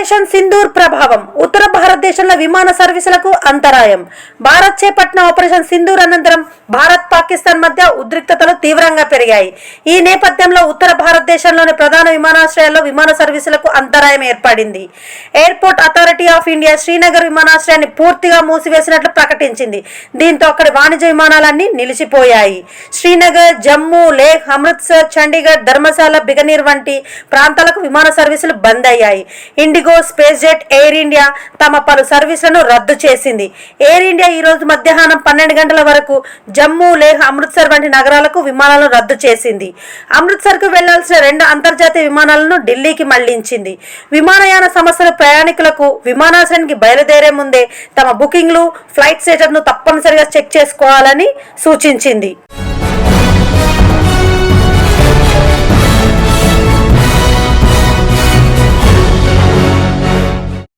Operation Sindoor ప్రభావం. ఉత్తర భారతదేశంలో విమాన సర్వీసులకు అంతరాయం. భారత్ చేపట్టిన ఆపరేషన్ సింధూర్ అనంతరం భారత్ పాకిస్తాన్ మధ్య ఉద్రిక్తతలు తీవ్రంగా పెరిగాయి. ఈ నేపథ్యంలో ఉత్తర భారతదేశంలోని ప్రధాన విమానాశ్రయాల్లో విమాన సర్వీసులకు అంతరాయం ఏర్పడింది. Airport authority of India Srinagar విమానాశ్రయాన్ని పూర్తిగా మూసివేసినట్లు ప్రకటించింది. దీంతో అక్కడి వాణిజ్య విమానాలన్నీ నిలిచిపోయాయి. శ్రీనగర్ జమ్మూ లేహ్ అమృత్సర్ చండీగఢ్ ధర్మశాల బిగనీర్ వంటి ప్రాంతాలకు విమాన సర్వీసులు బంద్ అయ్యాయి. IndiGo SpiceJet Air India తమ పలు సర్వీసులను రద్దు చేసింది. ఎయిర్ ఇండియా ఈ రోజు మధ్యాహ్నం పన్నెండు గంటల వరకు జమ్మూ లేహ్ అమృత్సర్ వంటి నగరాలకు విమానాలను రద్దు చేసింది. అమృత్సర్కు వెళ్ళాల్సిన రెండు అంతర్జాతీయ విమానాలను ఢిల్లీకి మళ్ళించింది. విమానయాన సంస్థలు ప్రయాణికులకు విమానాశ్రయానికి బయలుదేరే ముందే తమ బుకింగ్లు ఫ్లైట్ స్టేటస్ను తప్పనిసరిగా చెక్ చేసుకోవాలని సూచించింది.